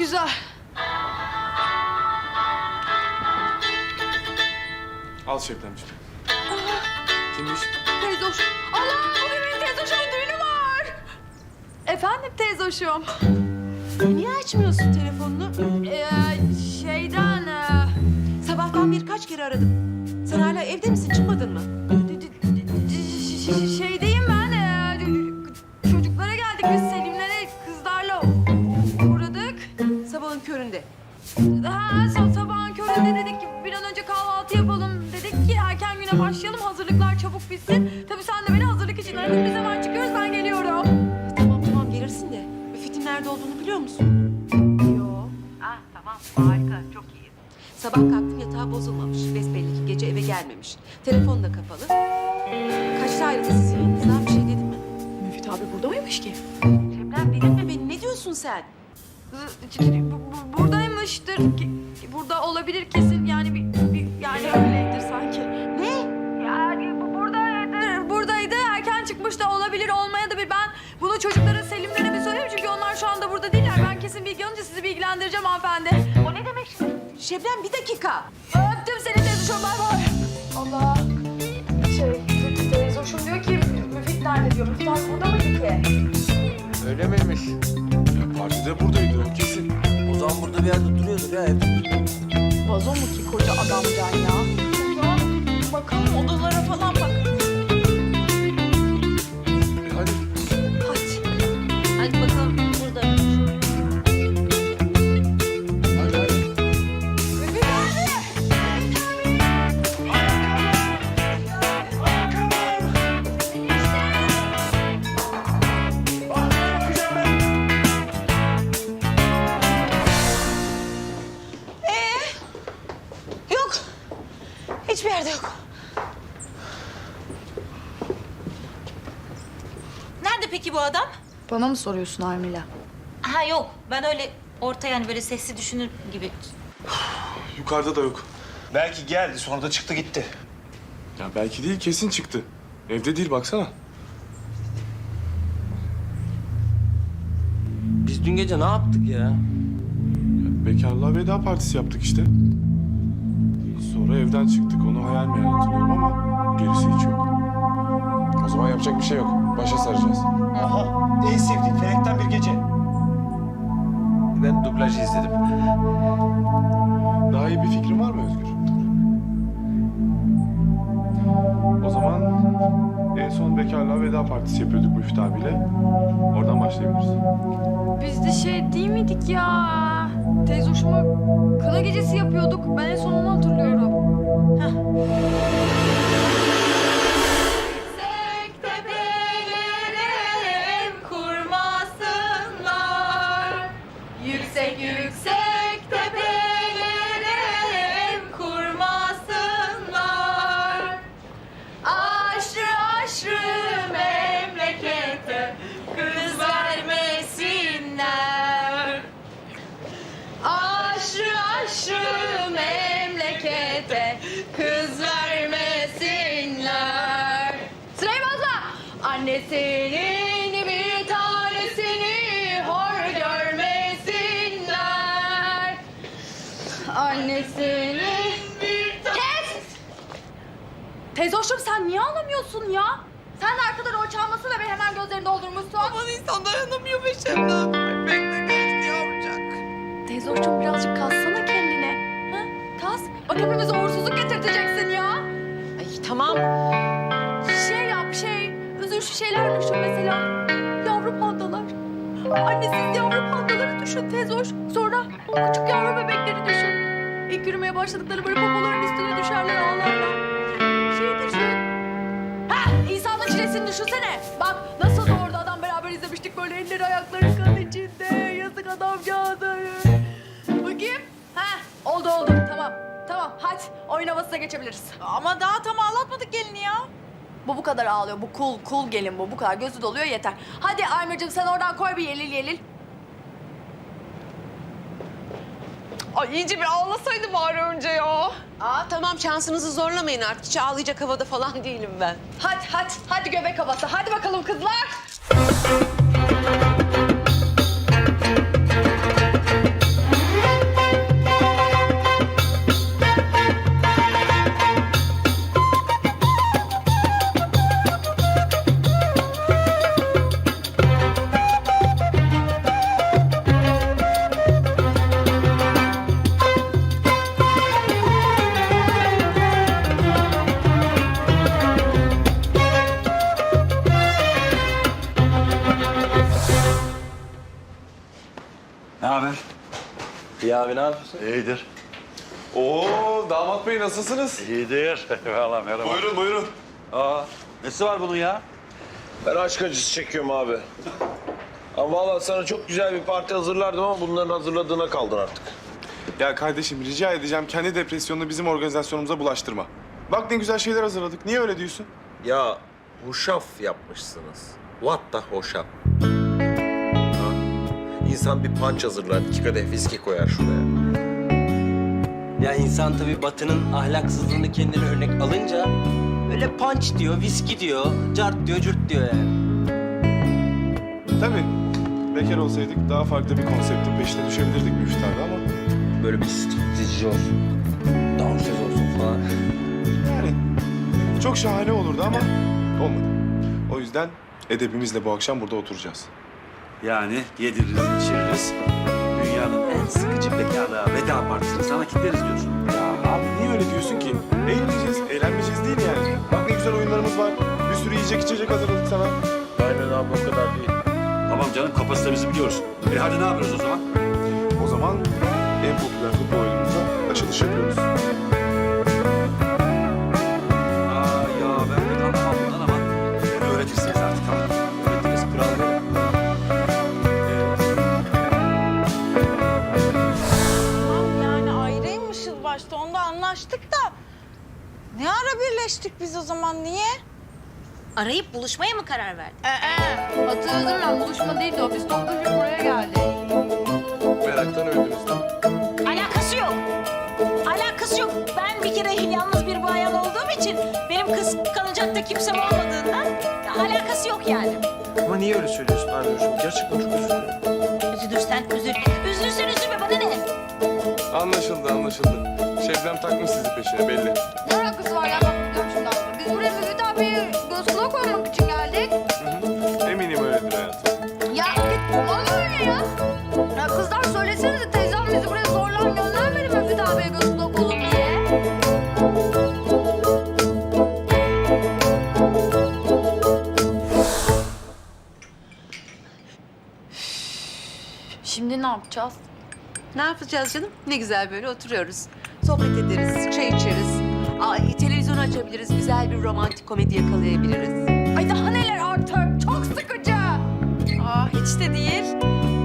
güzel. Al Şebnemciğim. Kimmiş? Teyze hoş. Allah bugün benim teyze hoşumun düğünü var. Efendim teyze hoşum. Niye açmıyorsun telefonunu? Ee, şeyden... e, Sabahtan beri kaç kere aradım. Sen hala evde misin? Çıkmadın mı? d- Ha, sa- sabahın köründe dedik ki bir an önce kahvaltı yapalım dedik ki erken güne başlayalım hazırlıklar çabuk bitsin. Tabii sen de beni hazırlık için aradın biz hemen çıkıyoruz ben geliyorum. Tamam tamam gelirsin de. Müfit'in nerede olduğunu biliyor musun? Yo. Ah tamam harika çok iyi. Sabah kalktım yatağı bozulmamış. Besbelli ki gece eve gelmemiş. Telefon da kapalı. Kaçta ayrıldı sizin yanınızdan bir şey dedin mi? Müfit abi burada mıymış ki? Şebnem delirtme beni. Ne diyorsun sen? Bu- bu- Buradaymıştır. ki- Burada olabilir kesin yani bir, bir- yani öyleydir sanki. Ne? Yani bu buradaydı. Buradaydı. Erken çıkmış da olabilir olmaya da bir ben bunu çocuklara Selimlere bir söyleyeyim çünkü onlar şu anda burada değiller. Ben kesin bilgi alınca sizi bilgilendireceğim hanımefendi. O ne demek şimdi? Şebnem bir dakika. Öptüm seni teyze bay bay. Allah. Şey teyze hoşum diyor ki Müfit nerede diyor. Müfit burada mıydı ki? Öyle miymiş? Ya partide buradaydı o kesin. O zaman burada bir yerde duruyordur ya hep. Vazo mu ki koca adamcan ya? Ya bakalım odalara falan bak. Bana mı soruyorsun Armila? Ha yok. Ben öyle orta yani böyle sesli düşünür gibi. Yukarıda da yok. Belki geldi sonra da çıktı gitti. Ya belki değil kesin çıktı. Evde değil baksana. Biz dün gece ne yaptık ya? Ya, bekarlığa veda partisi yaptık işte. Sonra evden çıktık. Onu hayal meyal hatırlıyorum ama gerisi hiç yok. O zaman yapacak bir şey yok. Başa saracağız. Aha en sevdiğim Felek'ten bir gece. Ben dublajı izledim. Daha iyi bir fikrin var mı Özgür? O zaman en son bekarlığa veda partisi yapıyorduk Müftü abiyle. Oradan başlayabiliriz. Biz de şey değil miydik ya? Teyze hoşuma kına gecesi yapıyorduk. Ben en son onu hatırlıyorum. Yüksek Annesinin bir Kes! Teyze hoşum sen niye ağlamıyorsun ya? Sen de arkada rol çalmasın ve beni hemen gözlerini doldurmuşsun. Aman insan dayanamıyor be Şebnem. Bekle yavrucak. Teyze hoşum birazcık kassana kendine. Ha? Kas. Bak hepimize uğursuzluk getirteceksin ya. Ay tamam. Şey yap şey. Üzülçü şeyler düşün mesela. Yavru pandalar. Annesiz yavru pandaları düşün teyze hoş. Sonra küçük yavru bebekleri düşün. İlk yürümeye başladıkları böyle popoların üstüne düşerler ağlarlar. Şey düşün. Ha insanın çilesini düşünsene. Bak nasıl da orada adam beraber izlemiştik böyle elleri ayakları kan içinde. Yazık adamcağızı. Bakayım. Ha oldu oldu tamam. Tamam hadi oyun havasına geçebiliriz. Ama daha tam ağlatmadık gelini ya. Bu bu kadar ağlıyor. Bu cool, cool gelin bu. Bu kadar gözü doluyor yeter. Hadi Aymer'cığım sen oradan koy bir yelil yelil. Ay iyice bir ağlasaydı bari önce ya. Aa tamam şansınızı zorlamayın artık. Hiç ağlayacak havada falan değilim ben. Hadi hadi hadi göbek havası. Hadi bakalım kızlar. Abi ne yapıyorsun? İyidir. Oo damat bey nasılsınız? İyidir. Eyvallah merhaba. Buyurun buyurun. Aa, nesi var bunun ya? Ben aşk acısı çekiyorum abi. Ama vallahi sana çok güzel bir parti hazırlardım ama bunların hazırladığına kaldın artık. Ya kardeşim rica edeceğim kendi depresyonunu bizim organizasyonumuza bulaştırma. Bak ne güzel şeyler hazırladık. Niye öyle diyorsun? Ya hoşaf yapmışsınız. What the hoşaf? İnsan bir punch hazırlar, iki kadeh viski koyar şuraya. Ya insan tabii Batı'nın ahlaksızlığını kendine örnek alınca böyle punch diyor, viski diyor, cart diyor, cürt diyor yani. Tabii. Bekar olsaydık daha farklı bir konseptin peşine düşebilirdik abi ama... Böyle bir striptizci olsun, dansöz olsun falan. Yani çok şahane olurdu ama olmadı. O yüzden edebimizle bu akşam burada oturacağız. Yani yediririz, içiririz. Dünyanın en sıkıcı bekarlığa veda partisini sana kitleriz diyorsun. Ya abi niye öyle diyorsun ki? Eğleneceğiz, eğlenmeyeceğiz değil yani. Bak ne güzel oyunlarımız var. Bir sürü yiyecek içecek hazırladık sana. Aynen abi o kadar değil. Tamam canım kapasitemizi biliyoruz. E hadi ne yapıyoruz o zaman? O zaman en popüler futbol oyunumuza açılış yapıyoruz. Ne ara birleştik biz o zaman niye? Arayıp buluşmaya mı karar verdin? Ee, hatırladım ben buluşma değildi o. Biz topluca buraya geldik. Meraktan öldünüz de. Alakası yok. Alakası yok. Ben bir kere yalnız bir bayan olduğum için benim kıskanacak da kimsem olmadığından alakası yok yani. Ama niye öyle söylüyorsun Arnavuş'um? Gerçekten çok özür dilerim. Üzülürsen üzül. Üzülürsen üzülme bana ne? Anlaşıldı, anlaşıldı. Şebnem takmış sizi peşine belli. Ne alakası var ya bak gidiyorum şimdi. Biz buraya Mehmet abiye göz kulak olmak için geldik. Eminim öyledir hayatım. Ya git olur öyle ya. Ya kızlar söylesenize teyzem bizi buraya zorla göndermedi Mehmet abiye göz kulak olun diye. Şimdi ne yapacağız? Ne yapacağız canım? Ne güzel böyle oturuyoruz. Çay içeriz. Ay, televizyon açabiliriz, güzel bir romantik komedi yakalayabiliriz. Ay daha neler artık. Çok sıkıcı. Aa hiç de değil.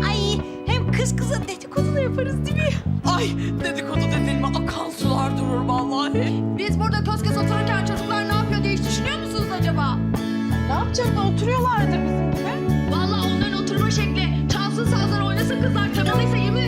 Ay hem kız kıza dedikodu da yaparız değil mi? Ay dedikodu dediğin mi akan sular durur vallahi. Biz burada köz köz otururken çocuklar ne yapıyor diye hiç düşünüyor musunuz acaba? Ne yapacaklar oturuyorlardır bizim gibi. Vallahi onların oturma şekli. Çalsın sazlar oynasın kızlar temalıysa yemin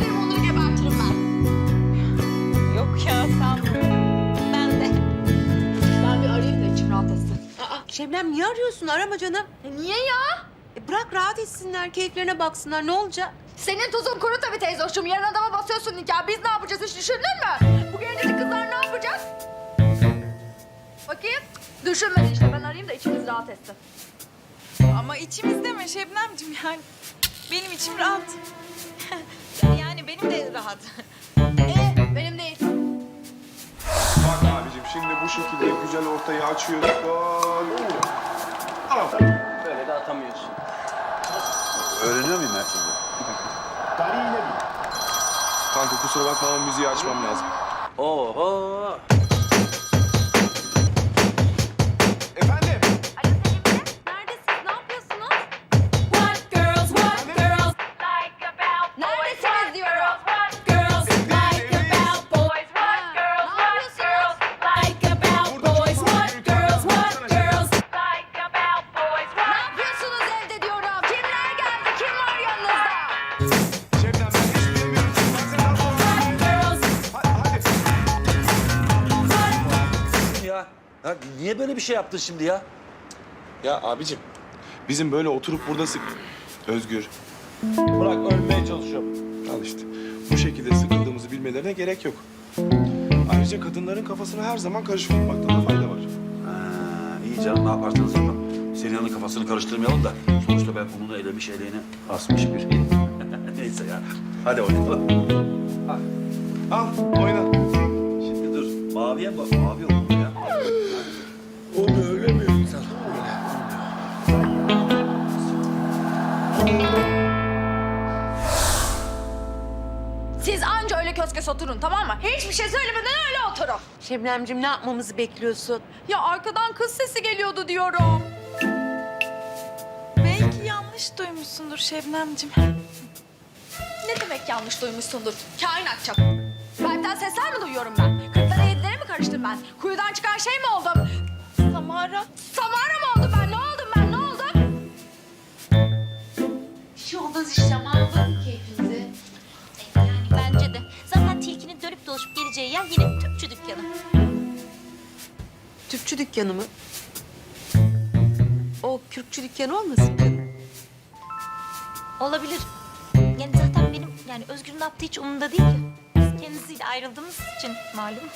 Şebnem niye arıyorsun? Arama canım. E niye ya? E, bırak rahat etsinler, keyiflerine baksınlar. Ne olacak? Senin tuzun kuru tabii teyze hoşum. Yarın adama basıyorsun nikah. Biz ne yapacağız hiç düşündün mü? Bu gencecik kızlar ne yapacak? Bakayım. Düşünmedi işte. Ben arayayım da içimiz rahat etsin. Ama içimizde mi Şebnemciğim yani? Benim içim rahat. Yani benim de rahat. Ee, şimdi bu şekilde güzel ortayı açıyoruz. Böyle de atamıyorsun. Öğreniyor muyum her şeyi? Kanka kusura bakma ama müziği açmam lazım. Oho. Şey yaptın şimdi ya? Ya abicim bizim böyle oturup burada sık... Özgür Bırak ölmeye çalışıyorum. al işte. Bu şekilde sıkıldığımızı bilmelerine gerek yok. Ayrıca kadınların kafasını her zaman karışık tutmakta da fayda var. Ha, iyi canım ne yaparsanız yapın. Senihan'ın kafasını karıştırmayalım da. Sonuçta ben bunun elemiş eleğini asmış bir. Neyse ya. Hadi oynayalım. Al oyna. Şimdi dur. Maviye bak. Mavi oldu ya. Köz köz oturun tamam mı? Hiçbir şey söylemeden öyle oturun. Şebnemciğim ne yapmamızı bekliyorsun? Ya arkadan kız sesi geliyordu diyorum. Belki yanlış duymuşsundur Şebnemciğim. Ne demek yanlış duymuşsundur? Kainat çap. Benden sesler mi duyuyorum ben? Kırklara yedilere mi karıştım ben? Kuyudan çıkan şey mi oldum? Samara. Samara olmaz işte ama bakın keyfinize. Yani bence de. Zaten tilkinin dönüp dolaşıp geleceği yer yine tüpçü dükkanı. Tüpçü dükkanı mı? O kürkçü dükkanı olmasın canım? Olabilir. Yani zaten benim yani Özgür'ün yaptığı hiç umurumda değil ki. Biz kendisiyle ayrıldığımız için malum.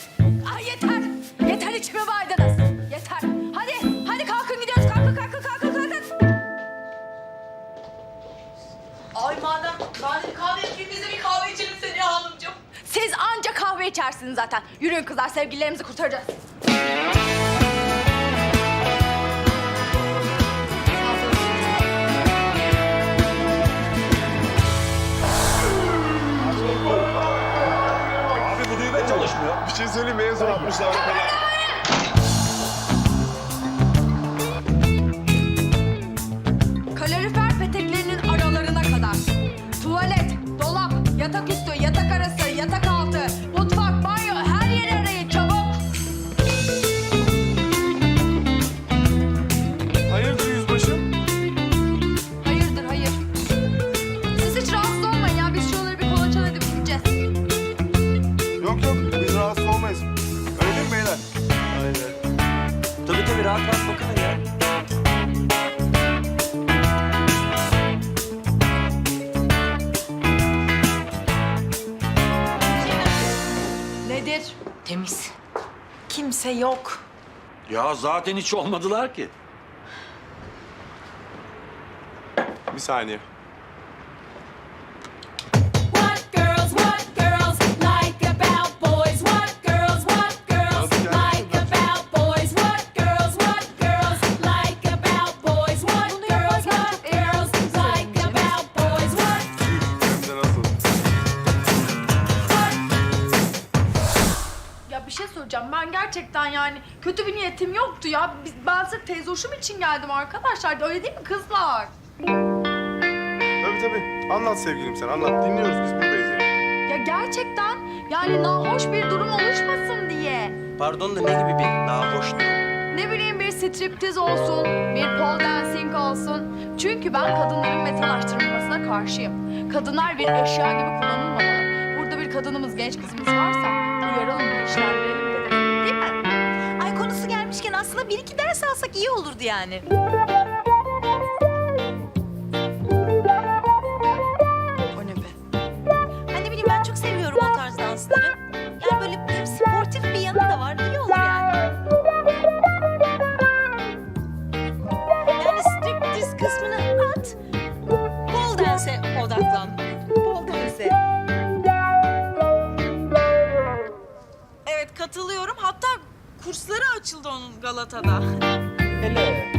Ay yeter. Yeter içime baydınız. Yeter. İçersiniz zaten. Yürüyün kızlar sevgililerimizi kurtaracağız. Abi bu düğme çalışmıyor. Bir şey söyleyeyim mi? En son 60'larda Ya zaten hiç olmadılar ki. Bir saniye. Ya. Biz, ben sırf teyze hoşum için geldim arkadaşlar. Öyle değil mi kızlar? Tabii tabii. Anlat sevgilim sen anlat. Dinliyoruz biz buradayız yani. Ya gerçekten yani nahoş bir durum oluşmasın diye. Pardon da ne gibi bir nahoş durum? Ne bileyim bir striptiz olsun, bir pole dancing olsun. Çünkü ben kadınların metalaştırılmasına karşıyım. Kadınlar bir eşya gibi kullanılmamalı. Burada bir kadınımız, genç kızımız varsa uyaralım, bilinçlendirelim aslında bir iki ders alsak iyi olurdu yani. O ne be? Hani bileyim ben çok seviyorum o tarz dansları. Onun Galata'da. Hele.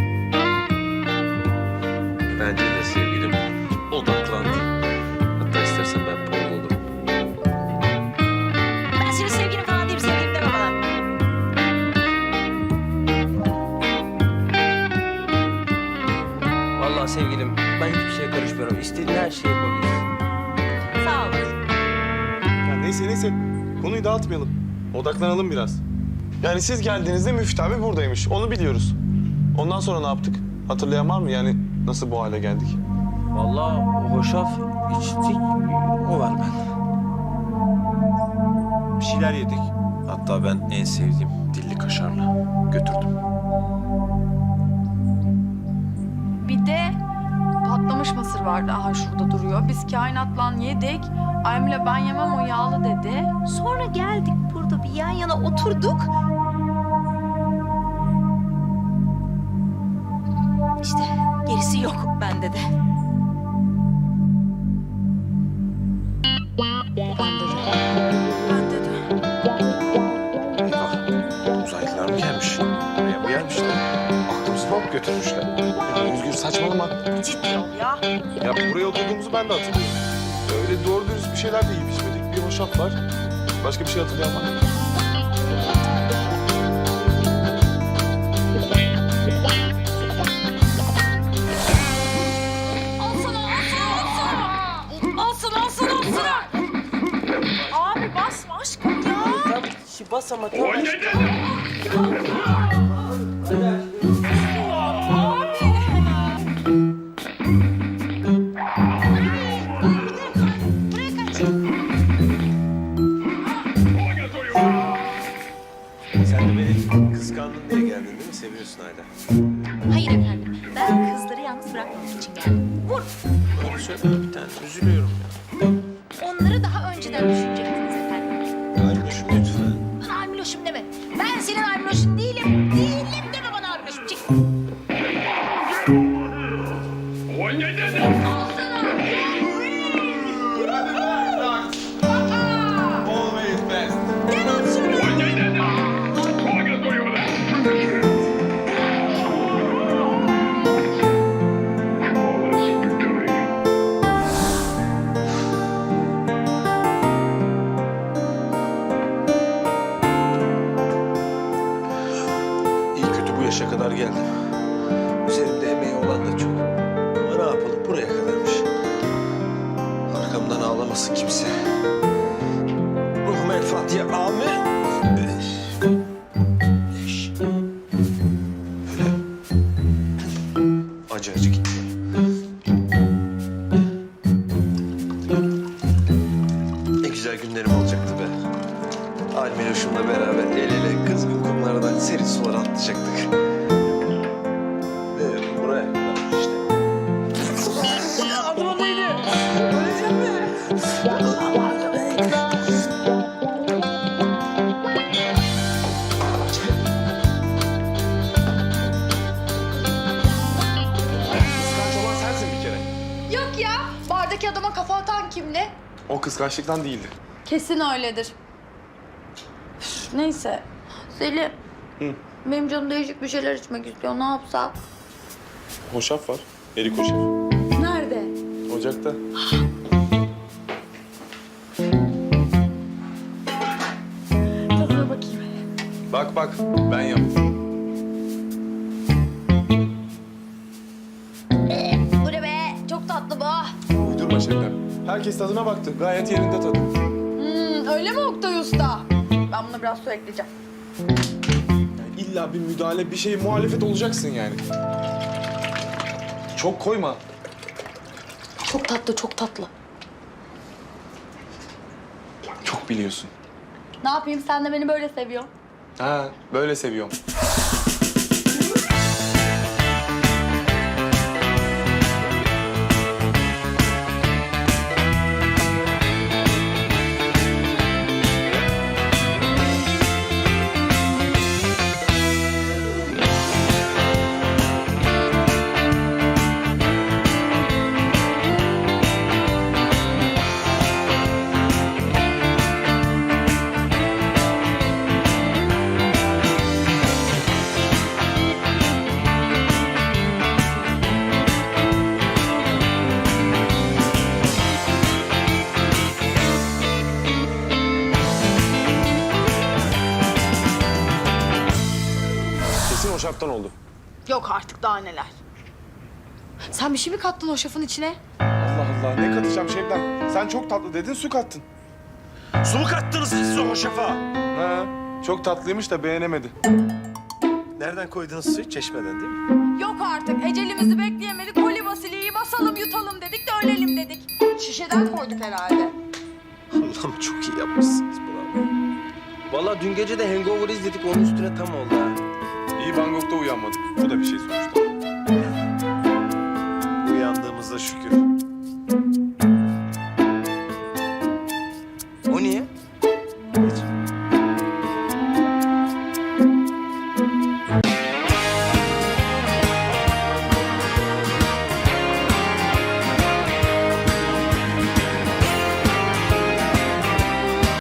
Bence de sevgilim odaklandı. Hatta istersen ben Paul olurum. Ben senin sevgilin falan değilim. Sevgilim deme bana. Vallahi sevgilim ben hiçbir şeye karışmıyorum. İstediğin her şeyi yapabilirsin. Sağ ol. Ya neyse neyse. Konuyu dağıtmayalım. Odaklanalım biraz. Yani siz geldiğinizde Müftü abi buradaymış. Onu biliyoruz. Ondan sonra ne yaptık? Hatırlayan var mı? Yani nasıl bu hale geldik? Vallahi hoşaf içtik. O var ben. Bir şeyler yedik. Hatta ben en sevdiğim dilli kaşarla götürdüm. Bir de patlamış mısır vardı. Aha şurada duruyor. Biz kainatla yedik. Aymile ben yemem o yağlı dedi. Sonra geldik burada bir yan yana oturduk. Gerisi yok bende de. Bende de. Eyvah. Uzaylılar mı gelmiş? Buraya mı gelmişler? Aklımızı hop götürmüşler. Özgür saçmalama. Ciddi ol ya. Ya buraya oturduğumuzu ben de hatırlıyorum. Öyle doğru dürüst bir şeyler de yiyip içmedik. Bir hoşaf var. Başka bir şey hatırlayan Şi bas ama tamam. Sen de beni kıskandın diye geldin değil mi? Seviyorsun hala. Hayır efendim. Ben kızları yalnız bırakmamak için geldim. Vur. judge O kıskançlıktan değildi. Kesin öyledir. Üf, Neyse. Selim. Benim canım değişik bir şeyler içmek istiyor. Ne yapsak? Hoşaf var. Erik hoşaf. Nerede? Ocakta. Tadına bakayım. Bak bak ben yaptım. Herkes tadına baktı. Gayet yerinde tadı. Hmm, öyle mi Oktay Usta? Ben buna biraz su ekleyeceğim. Yani illa bir müdahale, bir şey muhalefet olacaksın yani. Çok koyma. Çok tatlı, çok tatlı. Çok biliyorsun. Ne yapayım? Sen de beni böyle seviyorsun. Ha, böyle seviyorum. Yok artık daha neler. Sen bir şey mi kattın o şafın içine? Allah Allah ne katacağım Şebnem? Sen çok tatlı dedin su kattın. Su mu kattınız siz o şafa? Ha, çok tatlıymış da beğenemedi. Nereden koydunuz suyu? Çeşmeden değil mi? Yok artık. Ecelimizi bekleyemedik. Koli basiliyi basalım yutalım dedik de ölelim dedik. Şişeden koyduk herhalde. Allah'ım çok iyi yapmışsınız bravo. Vallahi dün gece de Hangover izledik onun üstüne tam oldu ha. İyi Bangkok'ta uyanmadık. Bu da bir şey sonuçta. Uyandığımıza şükür.